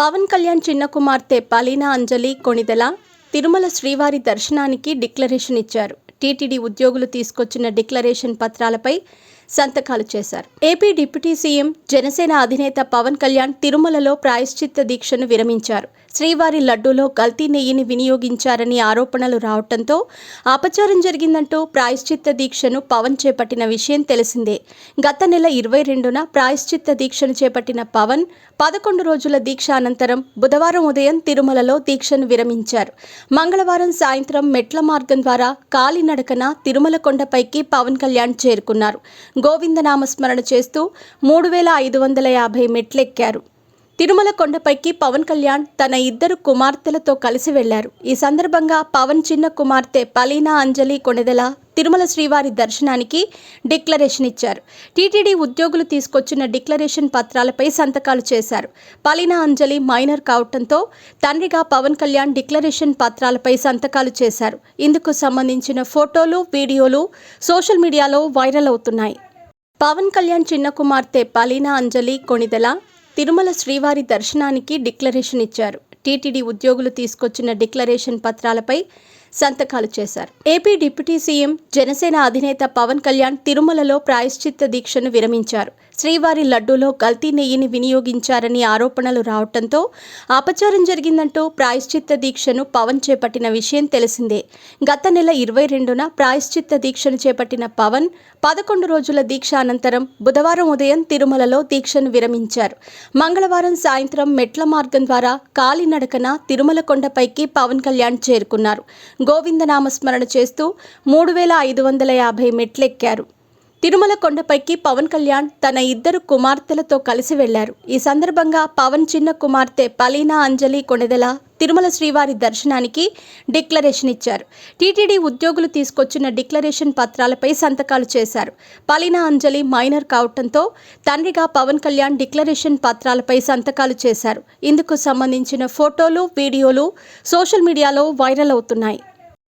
పవన్ కళ్యాణ్ చిన్న కుమార్తె పలీనా అంజలి కొణిదెల తిరుమల శ్రీవారి దర్శనానికి డిక్లరేషన్ ఇచ్చారు. టీటీడీ ఉద్యోగులు తీసుకొచ్చిన డిక్లరేషన్ పత్రాలపై సంతకాలు చేశారు. ఏపీ డిప్యూటీ సీఎం జనసేన అధినేత పవన్ కళ్యాణ్ తిరుమలలో ప్రాయశ్చిత్త దీక్షను విరమించారు. శ్రీవారి లడ్డూలో కల్తీ నెయ్యిని వినియోగించారని ఆరోపణలు రావడంతో అపచారం జరిగిందంటూ ప్రాయశ్చిత్త దీక్షను పవన్ చేపట్టిన విషయం తెలిసిందే. గత నెల ఇరవై రెండున ప్రాయశ్చిత్త దీక్షను చేపట్టిన పవన్ పదకొండు రోజుల దీక్ష అనంతరం బుధవారం ఉదయం తిరుమలలో దీక్షను విరమించారు. మంగళవారం సాయంత్రం మెట్ల మార్గం ద్వారా కాలినడకన తిరుమల కొండపైకి పవన్ కళ్యాణ్ చేరుకున్నారు. గోవిందనామస్మరణ చేస్తూ మూడు వేల ఐదు వందల యాభై మెట్లెక్కారు. తిరుమల కొండపైకి పవన్ కళ్యాణ్ తన ఇద్దరు కుమార్తెలతో కలిసి వెళ్ళారు. ఈ సందర్భంగా పవన్ చిన్న కుమార్తె పలీనా అంజలి కొణెదెల తిరుమల శ్రీవారి దర్శనానికి డిక్లరేషన్ ఇచ్చారు. టీటీడీ ఉద్యోగులు తీసుకొచ్చిన డిక్లరేషన్ పత్రాలపై సంతకాలు చేశారు. పలీనా అంజలి మైనర్ కావటంతో తండ్రిగా పవన్ కళ్యాణ్ డిక్లరేషన్ పత్రాలపై సంతకాలు చేశారు. ఇందుకు సంబంధించిన ఫోటోలు వీడియోలు సోషల్ మీడియాలో వైరల్ అవుతున్నాయి. పవన్ కళ్యాణ్ చిన్న కుమార్తె పలీనా అంజలి కొణిదెల తిరుమల శ్రీవారి దర్శనానికి డిక్లరేషన్ ఇచ్చారు. టీటీడీ ఉద్యోగులు తీసుకొచ్చిన డిక్లరేషన్ పత్రాలపై సంతకాలు చేశారు. ఏపీ డిప్యూటీ సీఎం జనసేన అధినేత పవన్ కళ్యాణ్ తిరుమలలో ప్రాయశ్చిత్త దీక్షను విరమించారు. శ్రీవారి లడ్డూలో కల్తీ నెయ్యిని వినియోగించారని ఆరోపణలు రావడంతో అపచారం జరిగిందంటూ ప్రాయశ్చిత్త దీక్షను పవన్ చేపట్టిన విషయం తెలిసిందే. గత నెల ఇరవై రెండున ప్రాయశ్చిత్త దీక్షను చేపట్టిన పవన్ పదకొండు రోజుల దీక్ష అనంతరం బుధవారం ఉదయం తిరుమలలో దీక్షను విరమించారు. మంగళవారం సాయంత్రం మెట్ల మార్గం ద్వారా కాలినడకన తిరుమల కొండపైకి పవన్ కళ్యాణ్ చేరుకున్నారు. గోవిందనామస్మరణ చేస్తూ మూడు వేల ఐదు వందల యాభై మెట్లెక్కారు. తిరుమల కొండపైకి పవన్ కళ్యాణ్ తన ఇద్దరు కుమార్తెలతో కలిసి వెళ్ళారు. ఈ సందర్భంగా పవన్ చిన్న కుమార్తె పలీనా అంజలి కొణెదెల తిరుమల శ్రీవారి దర్శనానికి డిక్లరేషన్ ఇచ్చారు. టీటీడీ ఉద్యోగులు తీసుకొచ్చిన డిక్లరేషన్ పత్రాలపై సంతకాలు చేశారు. పలీనా అంజలి మైనర్ కావటంతో తండ్రిగా పవన్ కళ్యాణ్ డిక్లరేషన్ పత్రాలపై సంతకాలు చేశారు. ఇందుకు సంబంధించిన ఫోటోలు వీడియోలు సోషల్ మీడియాలో వైరల్ అవుతున్నాయి.